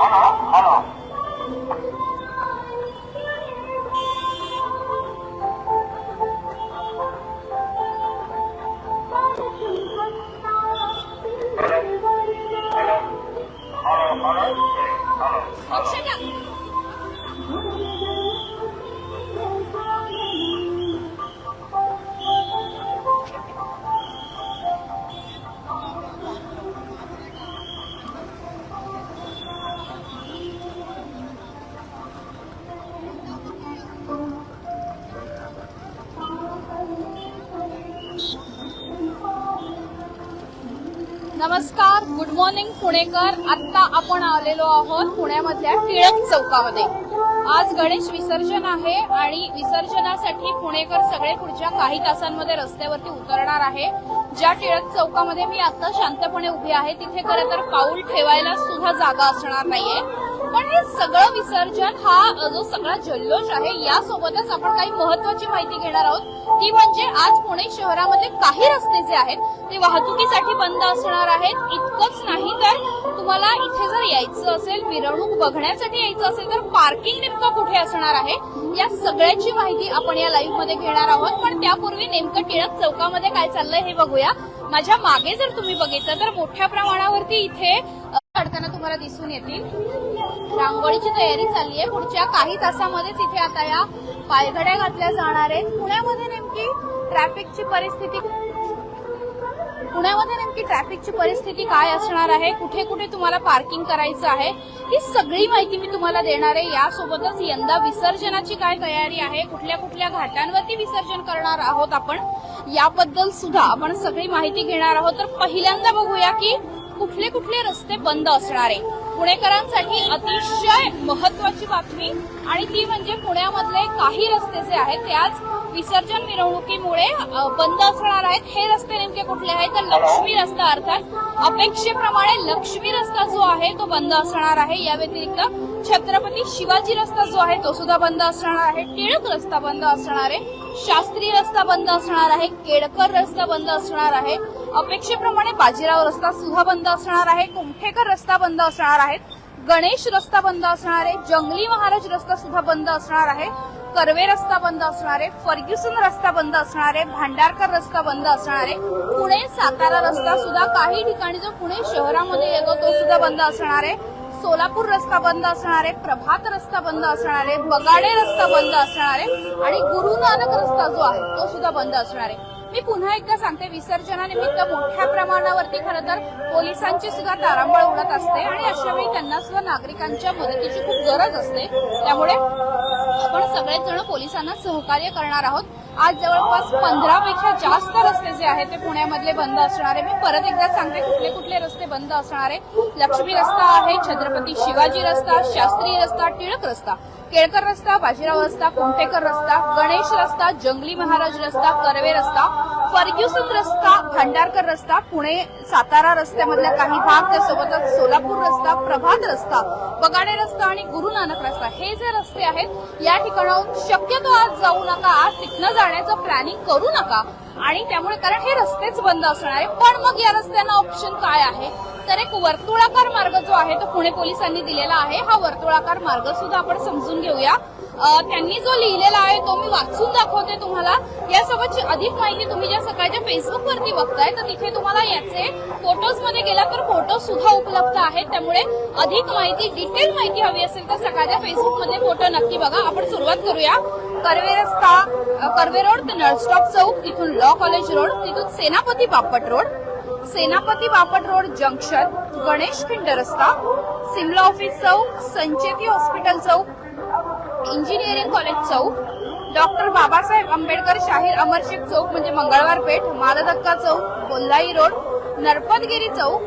Hold on, hold on. नमस्कार good morning पुणेकर. आता आपण आलेलो आहोत पुण्यामधल्या टिळक चौकामध्ये. आज गणेश विसर्जन आहे आणि विसर्जनासाठी पुणेकर सगळे पुढच्या काही तासांमध्ये रस्त्यावरती उतरणार आहे. ज्या टिळक चौकामध्ये मी आता शांतपणे उभी आहे तिथे खरं तर पाऊल ठेवायला सुद्धा जागा असणार नाहीये. पण हे सगळं विसर्जन हा जो सगळा जल्लोष आहे यासोबतच आपण काही महत्वाची माहिती घेणार आहोत. ती म्हणजे आज पुणे शहरामध्ये काही रस्ते जे आहेत ते वाहतुकीसाठी बंद असणार आहेत. इतकंच नाही तर तुम्हाला इथे जर यायचं असेल मिरवणूक बघण्यासाठी यायचं असेल तर पार्किंग नेमकं कुठे असणार आहे? या सगळ्याची माहिती आपण या लाईव्हमध्ये घेणार आहोत. पण त्यापूर्वी नेमकं टिळक चौकामध्ये काय चाललंय हे बघूया. माझ्या मागे जर तुम्ही बघितलं तर मोठ्या प्रमाणावरती इथे काढताना तुम्हाला दिसून येतील. रांगोळीची तयारी चालली आहे पुढच्या काही तासामध्येच इथे आता या पायघड्या घातल्या जाणार आहेत. पुण्यामध्ये नेमकी ट्रॅफिकची परिस्थिती पुण्यामध्ये नेमकी ट्रॅफिकची परिस्थिती काय असणार आहे? कुठे कुठे तुम्हाला पार्किंग करायचं आहे? ही सगळी माहिती मी तुम्हाला देणार आहे. यासोबतच यंदा विसर्जनाची काय तयारी आहे? कुठल्या कुठल्या घाटांवरती विसर्जन करणार आहोत आपण? याबद्दल सुद्धा आपण सगळी माहिती घेणार आहोत. तर पहिल्यांदा बघूया की कुठले कुठले रस्ते बंद असणार? आहे पुणेकरांसाठी अतिशय महत्वाची बातमी. आणि ती म्हणजे पुण्यामधले काही रस्ते जे आहेत ते आज विसर्जन मिरवणुकीमुळे बंद असणार आहेत. हे रस्ते नेमके कुठले आहेत? तर लक्ष्मी रस्ता अर्थात अपेक्षेप्रमाणे लक्ष्मी रस्ता जो आहे तो बंद असणार आहे. या व्यतिरिक्त छत्रपती शिवाजी रस्ता जो आहे तो सुद्धा बंद असणार आहे. टिळक रस्ता बंद असणार आहे. शास्त्री रस्ता बंद असणार आहे. केडकर रस्ता बंद असणार आहे. अपेक्षेप्रमाणे बाजीराव रस्ता सुद्धा बंद असणार आहे कुंभेकर रस्ता बंद असणार आहेत गणेश रस्ता बंद असणार आहे जंगली महाराज रस्ता सुद्धा बंद असणार आहे कर्वे रस्ता बंद असणार आहे फर्ग्युसन रस्ता बंद असणार आहे भांडारकर रस्ता बंद असणार आहे पुणे सातारा रस्ता सुद्धा काही ठिकाणी जो पुणे शहरामध्ये येतो तो सुद्धा बंद असणार आहे सोलापूर रस्ता बंद असणार आहे प्रभात रस्ता बंद असणार आहे बगाडे रस्ता बंद असणार आहे आणि गुरु नानक रस्ता जो आहे तो सुद्धा बंद असणार आहे मी पुन्हा एकदा सांगते विसर्जनानिमित्त मोठ्या प्रमाणावरती खरं तर पोलिसांची सुद्धा तारांबळ उडत असते आणि अशा वेळी त्यांना सुद्धा नागरिकांच्या मदतीची खूप गरज असते. त्यामुळे आपण सगळेच जण पोलिसांना सहकार्य करणार आहोत. आज जवळपास पंधरा पेक्षा जास्त रस्ते जे आहेत ते पुण्यामधले बंद असणार. आहे मी परत एकदा सांगते कुठले कुठले रस्ते बंद असणार. आहे लक्ष्मी रस्ता आहे छत्रपती शिवाजी रस्ता शास्त्री रस्ता टिळक रस्ता केळकर रस्ता बाजीराव रस्ता कुमठेकर रस्ता गणेश रस्ता जंगली महाराज रस्ता कर्वे रस्ता फर्ग्युसन रस्ता भंडारकर रस्ता पुणे सातारा रस्त्यामधल्या काही भाग त्यासोबतच सोलापूर रस्ता प्रभात रस्ता बगाडे रस्ता आणि गुरु नानक रस्ता हे जे रस्ते आहेत या ठिकाणाहून शक्यतो आज जाऊ नका आज तिथनं जाण्याचं प्लॅनिंग करू नका. आणि त्यामुळे कारण हे रस्तेच बंद असणार आहे. पण मग या रस्त्यांना ऑप्शन काय आहे? तर एक वर्तुळाकार मार्ग जो आहे तो पुणे पोलिसांनी दिलेला आहे. हा वर्तुळाकार मार्ग सुद्धा आपण समजून घेऊया. त्यांनी जो लिहिलेला आहे तो मी वाचून दाखवते तुम्हाला. यासोबतची अधिक माहिती तुम्ही ज्या सकाळच्या फेसबुक वरती बघताय तर तिथे तुम्हाला याचे फोटोजमध्ये गेला तर फोटो सुद्धा उपलब्ध आहेत. त्यामुळे अधिक माहिती डिटेल माहिती हवी असेल तर सकाळच्या फेसबुकमध्ये फोटो नक्की बघा. आपण सुरुवात करूया. कर्वे रस्ता कर्वे रोड ते नळस्टॉप चौक तिथून लॉ कॉलेज रोड तिथून सेनापती बापट रोड. सेनापती बापट रोड जंक्शन गणेश खिंड रस्ता सिमला ऑफिस चौक संचेती हॉस्पिटल चौक इंजिनिअरिंग कॉलेज चौक डॉक्टर बाबासाहेब आंबेडकर शाहीर अमरशेख चौक म्हणजे मंगळवार पेठ मालधक्का चौक कोल्हाई रोड नरपतगिरी चौक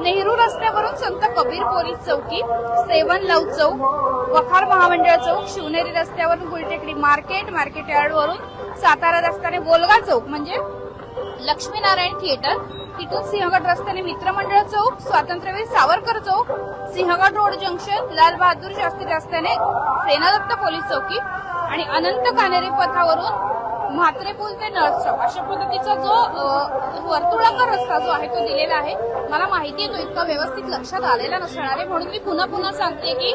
नेहरू रस्त्यावरून संत कबीर पोलीस चौकी सेवन लव चौक वखार महामंडळ चौक शिवनेरी रस्त्यावरून गुलटेकडी मार्केट मार्केट यार्डवरून सातारा रस्त्याने बोलगा चौक म्हणजे लक्ष्मीनारायण थिएटर. तिथून सिंहगड रस्त्याने मित्रमंडळ चौक स्वातंत्र्यवीर सावरकर चौक सिंहगड रोड जंक्शन लाल बहादूर शास्त्री रस्त्याने सेनादत्त पोलीस चौकी आणि अनंत कानेरी पथावरून म्हात्रे पूल ते नळचौक अशा पद्धतीचा जो वर्तुळाकर वर्तुळाकार रस्ता जो आहे तो दिलेला आहे मला माहिती आहे तो इतका व्यवस्थित लक्षात आलेला नसणार आहे. म्हणून मी पुन्हा पुन्हा सांगते की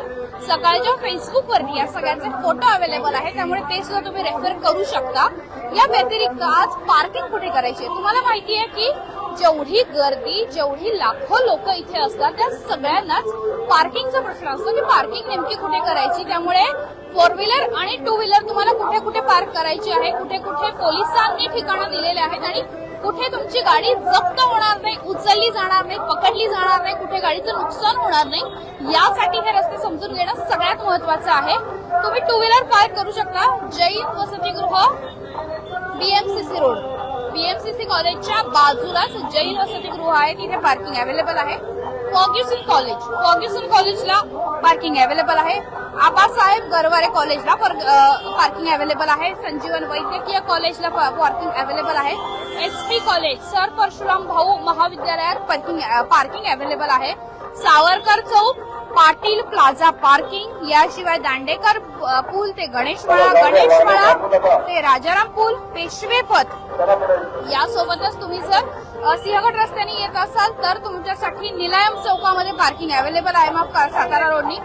सकाळच्या फेसबुकवरती या सगळ्यांचे फोटो अवेलेबल आहे त्यामुळे ते सुद्धा तुम्ही रेफर करू शकता. या व्यतिरिक्त आज पार्किंग कुठे करायची आहे? तुम्हाला माहिती आहे की जेवढी गर्दी जेवढी लाखो लोक इथे असतात त्या सगळ्यांनाच पार्किंगचा प्रश्न असतो की पार्किंग नेमकी कुठे करायची? त्यामुळे फोर व्हीलर आणि टू व्हीलर तुम्हाला कुठे कुठे पार्क करायची आहे कुठे कुठे पोलिसांनी ठिकाणं दिलेले आहेत आणि कुठे तुमची गाडी जप्त होणार नाही उचलली जाणार नाही पकडली जाणार नाही कुठे गाडीचं नुकसान होणार नाही यासाठी हे रस्ते समजून घेणं सगळ्यात महत्वाचं आहे. तुम्ही टू व्हीलर पार्क करू शकता जैन वसतिगृह बीएमसीसी रोड. बीएमसीसी कॉलेजच्या बाजूलाच जैन वसतिगृह आहे तिथे पार्किंग अवेलेबल आहे. फॉग्युसन कॉलेज. फॉग्युसन कॉलेजला पार्किंग अवेलेबल आहे. आबासाहेब गरवारे कॉलेजला पार्किंग अवेलेबल आहे. संजीवन वैद्यकीय कॉलेजला पार्किंग अवेलेबल आहे. S P college sir Parshuram Bhau महाविद्यालयात पार्किंग पार्किंग अवेलेबल आहे. सावरकर चौक पाटील प्लाझा पार्किंग याशिवाय दांडेकर पूल ते गणेशमळा गणेशमळा ते राजाराम पूल पेशवे पथ. यासोबतच तुम्ही जर सिंहगड रस्त्याने येत असाल तर तुमच्यासाठी निलायम चौकामध्ये पार्किंग अवेलेबल आहे माफ करा, सातारा रोडनी.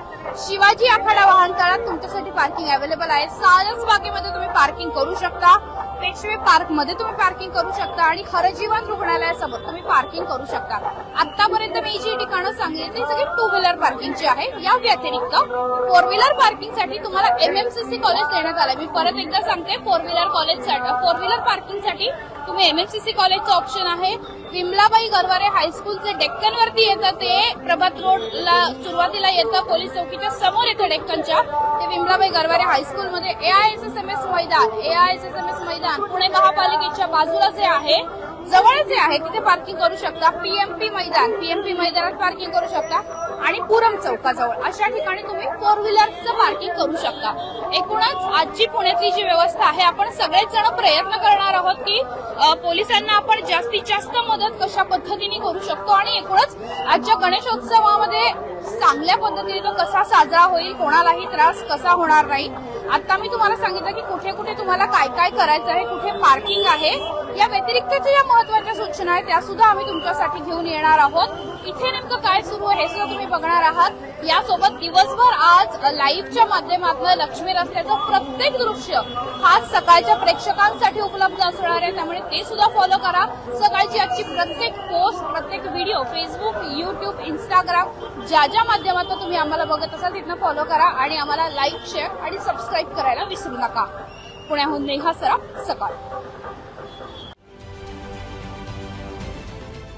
शिवाजी आखाडा वाहनतळात तुमच्यासाठी पार्किंग अवेलेबल आहे. सारस बागेमध्ये तुम्ही पार्किंग करू शकता. पेशवे पार्कमध्ये तुम्ही पार्किंग करू शकता आणि खरजीवन रुग्णालयासमोर तुम्ही पार्किंग करू शकता. आतापर्यंत मी जी ठिकाणं सांगितली ती सगळी टू व्हीलर पार्किंगची आहे. या व्यतिरिक्त फोर व्हीलर पार्किंगसाठी तुम्हाला एमएमसीसी कॉलेज देण्यात आलं मी परत एकदा सांगते four wheeler college four wheeler पार्किंगसाठी तुम्ही एमएससीसी कॉलेजचं ऑप्शन आहे. विमलाबाई गरवारे हायस्कूल जे डेक्कन वरती येतं. ते प्रभात रोडला सुरुवातीला येतं. पोलीस चौकीच्या समोर येतं डेक्कनच्या. ते विमलाबाई गरवारे हायस्कूलमध्ये A I S S M S मैदान. A I J S M S मैदान. पुणे महापालिकेच्या बाजूला जे आहे जवळ जे आहे तिथे पार्किंग करू शकता. पीएमपी मैदान पीएमपी मैदानात पार्किंग करू शकता. आणि पुरम चौकाजवळ. अशा ठिकाणी तुम्ही फोर व्हीलरचं पार्किंग करू शकता. एकूणच आजची पुण्यातली जी व्यवस्था आहे आपण सगळेच जण प्रयत्न करणार आहोत की पोलिसांना आपण जास्तीत जास्त मदत कशा पद्धतीने करू शकतो आणि एकूणच आजच्या गणेशोत्सवामध्ये चांगल्या पद्धतीने तो कसा साजरा होईल कोणालाही त्रास कसा होणार नाही. आता मी तुम्हाला सांगितलं की कुठे कुठे तुम्हाला काय काय करायचं आहे कुठे पार्किंग आहे या व्यतिरिक्त ज्या महत्त्वाच्या सूचना आहेत त्या सुद्धा आम्ही तुमच्यासाठी घेऊन येणार आहोत. इथे नेमकं काय सुरू आहे हे सुद्धा तुम्ही बघणार आहात. यासोबत दिवसभर आज लाईव्हच्या माध्यमातून लक्ष्मी रस्त्याचं प्रत्येक दृश्य हा सकाळच्या प्रेक्षकांसाठी उपलब्ध असणार आहे. त्यामुळे ते सुद्धा फॉलो करा. सकाळची आजची प्रत्येक पोस्ट प्रत्येक व्हिडिओ फेसबुक युट्यूब इंस्टाग्राम ज्या ज्या माध्यमातून तुम्ही आम्हाला बघत असाल तिथनं फॉलो करा आणि आम्हाला लाईक शेअर आणि सबस्क्राईब करायला विसरू नका. पुण्याहून नेहा सराफ सकाळ.